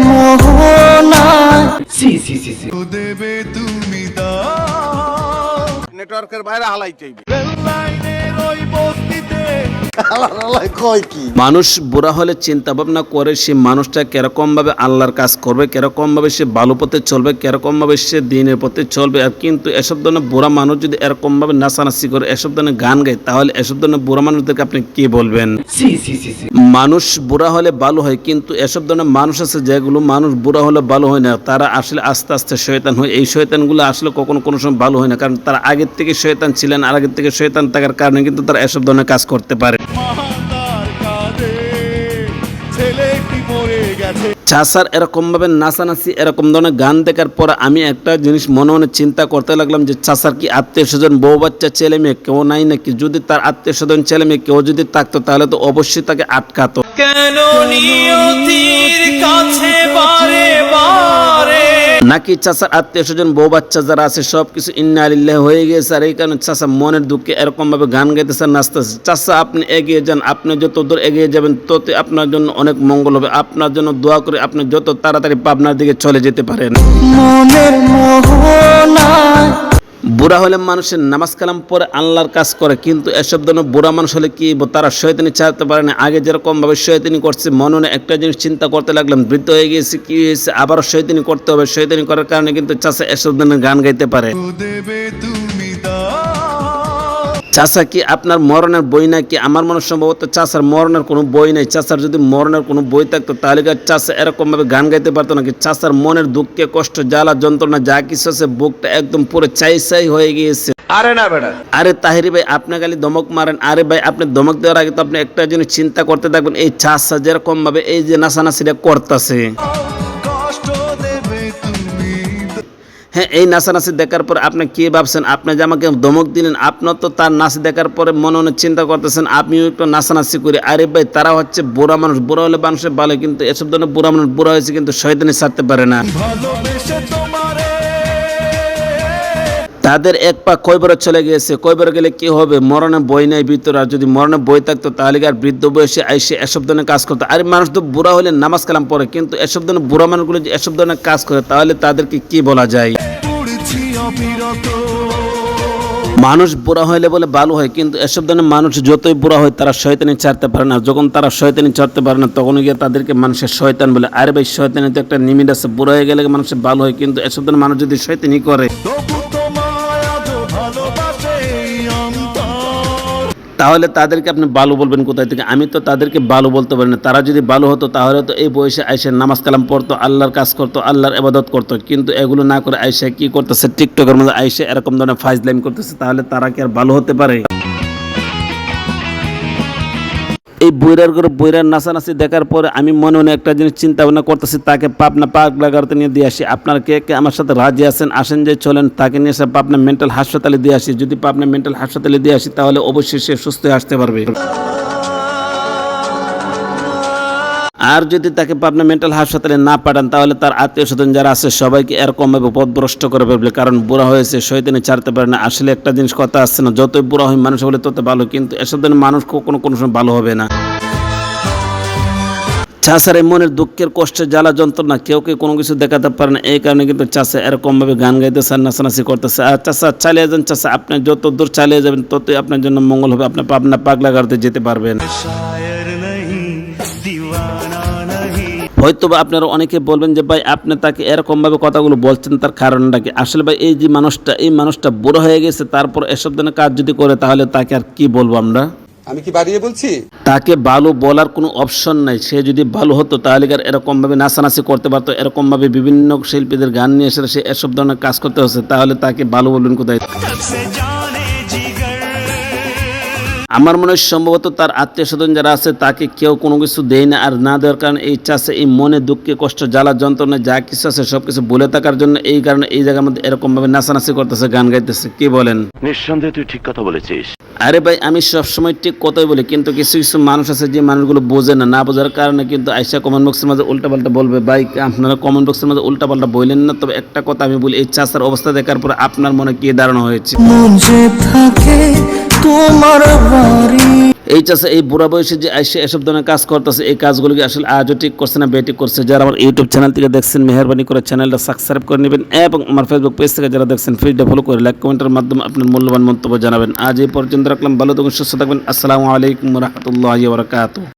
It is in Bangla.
মোহনায় দেবে তুমি দাও নেটওয়ার্কের বাইরে হালাই চাইবে লাইনের ওই বস্তিতে মানুষ বুড়া হলে চিন্তা ভাবনা করে সে মানুষটা কীরকম ভাবে আল্লাহর কাজ করবে কীরকম ভাবে সে ভালো পথে চলবে কীরকম ভাবে সে দিনের পথে চলবে। আর কিন্তু এসব ধরনের বুড়া মানুষ যদি এরকম ভাবে নাচানাচি করে এসব ধরনের গান গায় তাহলে এসব ধরনের বুড়া মানুষদেরকে আপনি কি বলবেন? মানুষ বুড়া হলে ভালো হয় কিন্তু এসব ধরনের মানুষ আছে যেগুলো মানুষ বুড়া হলে ভালো হয় না। তারা আসলে আস্তে আস্তে শয়তান হয়। এই শয়তানগুলো আসলে কখনো কোনো সময় ভালো হয় না কারণ তারা আগের থেকে শয়তান ছিলেন আর আগের থেকে শয়তান থাকার কারণে কিন্তু তারা এসব ধরনের কাজ করতে পারে। চাষার এরকমভাবে নাচানাচি, এরকম ধরনের গান দেখার পর আমি একটা জিনিস মনে মনে চিন্তা করতে লাগলাম যে চাষার কি আত্মীয় স্বজন, বউ বাচ্চা, ছেলে মেয়ে কেউ নাই নাকি? যদি তার আত্মীয় স্বজন, ছেলে মেয়ে কেউ যদি থাকতো, তাহলে তো অবশ্যই তাকে আটকাতো। কেন নিয়তির কাছে নাকি চাষার আত্মীয় স্বজন, বউ বাচ্চা যারা আছে সব কিছু ইন্না আলিল্লাহ হয়ে গেছে, আর এই কারণে চাষা মনের দুঃখে এরকমভাবে গান গাইতেছে নাচতেছে। চাষা আপনি এগিয়ে যান, আপনি যত দূর এগিয়ে যাবেন তত আপনার জন্য অনেক মঙ্গল হবে। আপনার জন্য দোয়া করে, আপনি যত তাড়াতাড়ি পাবনার দিকে চলে যেতে পারেন। মনের মোহনায় বুড়া হলে মানুষের নামাজ কালাম পরে আল্লাহর কাজ করে, কিন্তু এসব ধরনের বুড়া মানুষ হলে কি তারা শয়তানি চাইতে পারে না? আগে যেরকমভাবে শয়তানি করছে, মনে মনে একটা জিনিস চিন্তা করতে লাগলাম, বৃদ্ধ হয়ে গিয়েছে, কি হয়েছে? আবারও শয়তানি করতে হবে। শয়তানি করার কারণে কিন্তু চাষে এসব ধরনের গান গাইতে পারে। দেবে চাষা কি আপনার মরণের বই নাকি আমার মনে সম্ভবত চাষার মরণের কোনো বই নাই। চাষার যদি মরণের কোনো বই থাকতো তাহলে কি আর চাষা এরকম ভাবে গান গাইতে পারতো নাকি? চাষার মনের দুঃখে কষ্ট জ্বালা যন্ত্রণা যা কিছু আছে বুকটা একদম পুরো চাই চাই হয়ে গিয়েছে। আরে না বেটা। আরে তাহিরি ভাই আপনি খালি দমক মারেন। আরে ভাই আপনি দমক দেওয়ার আগে তো আপনি একটা জিনিস চিন্তা করতে থাকবেন এই চাষা যেরকম ভাবে এই যে নাচানাচিটা করতেছে। হ্যাঁ এই নাচানাচি দেখার পর আপনি কি ভাবছেন? আপনি যে আমাকে ধমক দিলেন আপনার তো তার নাচ দেখার পরে মনে মনে চিন্তা করতেছেন আপনিও একটু নাচানাচি করি। আরে ভাই তারা হচ্ছে বুড়া মানুষ বুড়া হলে মানুষের ভালো কিন্তু এসব ধরনের বুড়া মানুষ বুড়া হয়েছে কিন্তু শয়তানি ছাড়তে পারে না। তাদের এক পা কয়বার চলে গিয়েছে। কয়বার গেলে কি হবে? মরণে বই নেই ভিতরে আর যদি মরণে বই থাকতো তাহলে আর বৃদ্ধ বয়সে আইসে এসব ধরনের কাজ করতো? আর মানুষ তো বুড়া হলে নামাজ কালাম পড়ে কিন্তু এসব ধরনের বুড়া মানুষগুলো যে এসব ধরনের কাজ করে তাহলে তাদেরকে কি বলা যায়? মানুষ বুড়া হইলে বলে ভালো হয়, কিন্তু এসব ধরনের মানুষ যতই বুড়া হয়, তারা শয়তানি ছাড়তে পারে না। যখন তারা শয়তানি ছাড়তে পারে না তখন গিয়ে তাদেরকে মানুষের শয়তান বলে। আরে ভাই, শয়তানি তো একটা নিমিট আছে, বুড়া হয়ে গেলে মানুষের ভালো হয়, কিন্তু এসব ধরনের মানুষ যদি শয়তানি করে তাহলে তাদেরকে আপনি ভালো বলবেন কোথায় থেকে? আমি তো তাদেরকে ভালো বলতে পারি না। তারা যদি ভালো হতো, তাহলে তো এই বয়সে আয়সা নামাজ কালাম পড়তো, আল্লাহর কাজ করতো, আল্লাহর এবাদত করতো। কিন্তু এগুলো না করে আয়সা কি করতেছে? টিকটকের মধ্যে আয়সা এরকম ধরনের ফাইজ লাইন করতেছে, তাহলে তারা কি আর ভালো হতে পারে? এই বইরার করে বইরার নাচানাচি দেখার পরে আমি মনে মনে একটা জিনিস চিন্তা ভাবনা করতেছি, তাকে পাবনা পাক লাগাতে নিয়ে দিয়ে আসি। আপনার কে কে আমার সাথে রাজি আছেন, আসেন যে চলেন, তাকে নিয়ে এসে পাবনা মেন্টাল হাসপাতালে দিয়ে আসি। যদি পাবনা মেন্টাল হাসপাতালে দিয়ে আসি, তাহলে অবশ্যই সে সুস্থ হয়ে আসতে পারবে। আর যদি তাকে পাবনা মেন্টাল হাসপাতালে না পাঠান, তাহলে তার আত্মীয় স্বজন যারা আছে সবাইকে এরকমভাবে পথভ্রষ্ট করে ফেলবে। কারণ বুড়া হয়েছে, শয়তানি ছাড়তে পারে না। আসলে একটা জিনিস কথা আসছে না, যতই বুড়া হয় মানুষ হলে তত ভালো, কিন্তু এসব ধরনের মানুষ কখনো কোনো সময় ভালো হবে না। চাষার মনের দুঃখের কষ্টের জ্বালা যন্ত্রণা কেউ কেউ কোনো কিছু দেখাতে পারে না। এই কারণে কিন্তু চাষা এরকমভাবে গান গাইতেছে আর নাচানাচি করতেছে। আর চাষা চালিয়ে যান চাষা আপনি যত দূর চালিয়ে যাবেন, ততই আপনার জন্য মঙ্গল হবে। আপনি পাবনা পাগলা গাড়তে যেতে পারবেন। হয়তো বা আপনারা অনেকে বলবেন যে ভাই আপনি তাকে এরকমভাবে কথাগুলো বলছেন তার কারণটা কি? আসলে ভাই এই যে মানুষটা এই মানুষটা বড় হয়ে গেছে তারপর এসব ধরনের কাজ যদি করে তাহলে তাকে আর কি বলব আমরা? আমি কি বাড়িয়ে বলছি? তাকে ভালো বলার কোনো অপশন নাই। সে যদি ভালো হতো তাহলে আর এরকমভাবে নাচানাচি করতে পারতো? এরকমভাবে বিভিন্ন শিল্পীদের গান নিয়ে এসে সে এসব ধরনের কাজ করতে হচ্ছে তাহলে তাকে ভালো বলবেন কোথায়? আমার মনে হয় সম্ভবত তার আত্মীয় স্বজন যারা আছে তাকে কেউ কোনো কিছু দেয় না আর না দেওয়ার কারণে এই চাষে এই মনে দুঃখে কষ্ট জ্বালা যন্ত্রণা যা কিছু আছে সব কিছু বলে থাকার জন্য এই কারণে এই জায়গার মধ্যে এরকমভাবে নাচানাচি করতেছে গান গাইতেছে। কি বলেন? নিঃসন্দেহে তুই ঠিক কথা বলেছিস। আরে ভাই আমি সবসময় ঠিক কথাই বলি কিন্তু কিছু কিছু মানুষ আছে যে মানুষগুলো বোঝে না না বোঝার কারণে কিন্তু আইসা কমেন্ট বক্সের মাঝে উল্টাপাল্টা বলবে ভাই আপনারা কমেন্ট বক্সের মাঝে উল্টাপাল্টা বললেন না? তবে একটা কথা আমি বলি এই চাষার অবস্থা দেখার পর আপনার মনে কি ধারণা হয়েছে? মন তোমার এই চাষে এই বুড়া বয়সে যে এসে এসব ধরনের কাজ করতেছে, এই কাজগুলোকে আসলে আজও ঠিক করছে না বেটি করছে? যারা আমার ইউটিউব চ্যানেল থেকে দেখছেন, মেহরবানি করে চ্যানেলটা সাবস্ক্রাইব করে নেবেন এবং আমার ফেসবুক পেজ থেকে যারা দেখছেন ফিডটা ফলো করে লাইক কমেন্টের মাধ্যমে আপনার মূল্যবান মন্তব্য জানাবেন। আজ এই পর্যন্ত রাখলাম, ভালো থাকুন, সুস্থ থাকবেন। আসসালামু আলাইকুম রহমতুল্লাহ বারকাত